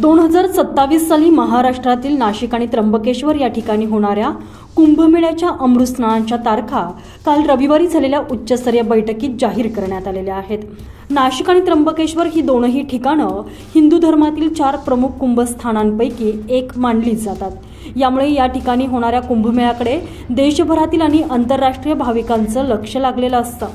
दोन हजार सत्तावीस साली महाराष्ट्रातील नाशिक आणि त्र्यंबकेश्वर या ठिकाणी होणाऱ्या कुंभमेळ्याच्या अमृतस्नानाच्या तारखा काल रविवारी झालेल्या उच्चस्तरीय बैठकीत जाहीर करण्यात आलेल्या आहेत. नाशिक आणि त्र्यंबकेश्वर ही दोनही ठिकाणं हिंदू धर्मातील चार प्रमुख कुंभस्थानांपैकी एक मानली जातात. यामुळे या ठिकाणी होणाऱ्या कुंभमेळ्याकडे देशभरातील आणि आंतरराष्ट्रीय भाविकांचं लक्ष लागलेलं असतं.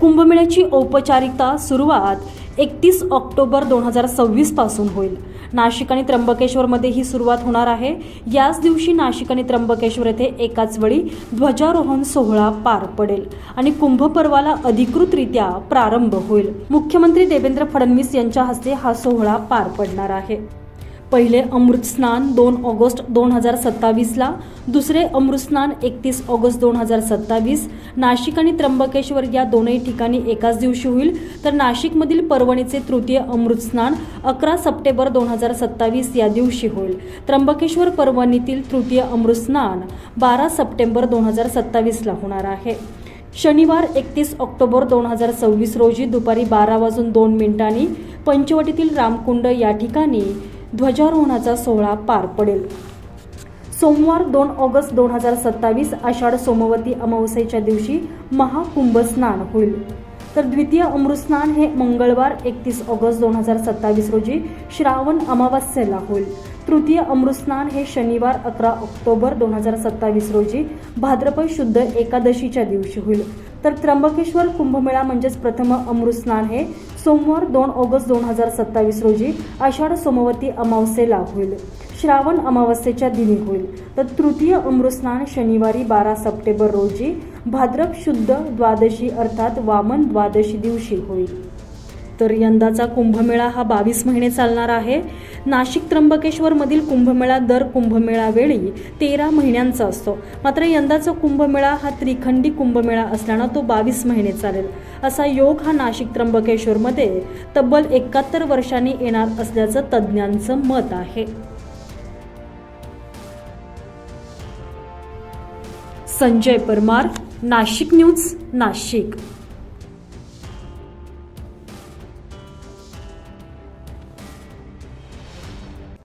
कुंभमेळ्याची औपचारिकता सुरुवात एकतीस ऑक्टोबर दोन हजार सव्वीसपासून होईल. नाशिक आणि त्र्यंबकेश्वरमध्ये ही सुरुवात होणार आहे. याच दिवशी नाशिक आणि त्र्यंबकेश्वर येथे एकाच वेळी ध्वजारोहण सोहळा पार पडेल आणि कुंभपर्वाला अधिकृतरित्या प्रारंभ होईल. मुख्यमंत्री देवेंद्र फडणवीस यांच्या हस्ते हा सोहळा पार पडणार आहे. पहिले अमृतस्नान दोन ऑगस्ट दोन हजार सत्तावीसला दुसरे अमृतस्नान एकतीस ऑगस्ट दोन हजार सत्तावीस. नाशिक आणि त्र्यंबकेश्वर या दोनही ठिकाणी एकाच दिवशी होईल. तर नाशिकमधील परभणीचे तृतीय अमृतस्नान अकरा सप्टेंबर दोन हजार सत्तावीस या दिवशी होईल. त्र्यंबकेश्वर परभणीतील तृतीय अमृतस्नान बारा सप्टेंबर दोन हजार सत्तावीसला होणार आहे. शनिवार एकतीस ऑक्टोबर दोन हजार सव्वीस रोजी दुपारी बारा वाजून दोन मिनिटांनी पंचवटीतील रामकुंड या ठिकाणी ध्वजारोहणाचा सोहळा पार पडेल. सोमवार दोन ऑगस्ट दोन हजार सत्तावीस आषाढ सोमवती अमावस्येच्या दिवशी महाकुंभ स्नान होईल. तर द्वितीय अमृतस्नान हे मंगळवार एकतीस ऑगस्ट दोन हजार सत्तावीस रोजी श्रावण अमावस्येला होईल. तृतीय अमृतस्नान हे शनिवार अकरा ऑक्टोबर दोन हजार सत्तावीस रोजी भाद्रपद शुद्ध एकादशीच्या दिवशी होईल. तर त्र्यंबकेश्वर कुंभमेळा म्हणजेच प्रथम अमृतस्नान हे सोमवार दोन ऑगस्ट दोन हजार सत्तावीस रोजी आषाढ सोमवती अमावस्येला होईल. श्रावण अमावस्येच्या दिनी होईल. तर तृतीय अमृतस्नान शनिवारी बारा सप्टेंबर रोजी भाद्रप शुद्ध द्वादशी अर्थात वामन द्वादशी दिवशी होईल. तर यंदाचा कुंभमेळा हा बावीस महिने चालणार आहे. नाशिक त्र्यंबकेश्वरमधील कुंभमेळा दर कुंभमेळावेळी तेरा महिन्यांचा असतो. मात्र यंदाचा कुंभमेळा हा त्रिखंडी कुंभमेळा असल्यानं तो बावीस महिने चालेल. असा योग हा नाशिक त्र्यंबकेश्वरमध्ये तब्बल एकाहत्तर वर्षांनी येणार असल्याचं तज्ज्ञांचं मत आहे. संजय परमार नाशिक न्यूज नाशिक.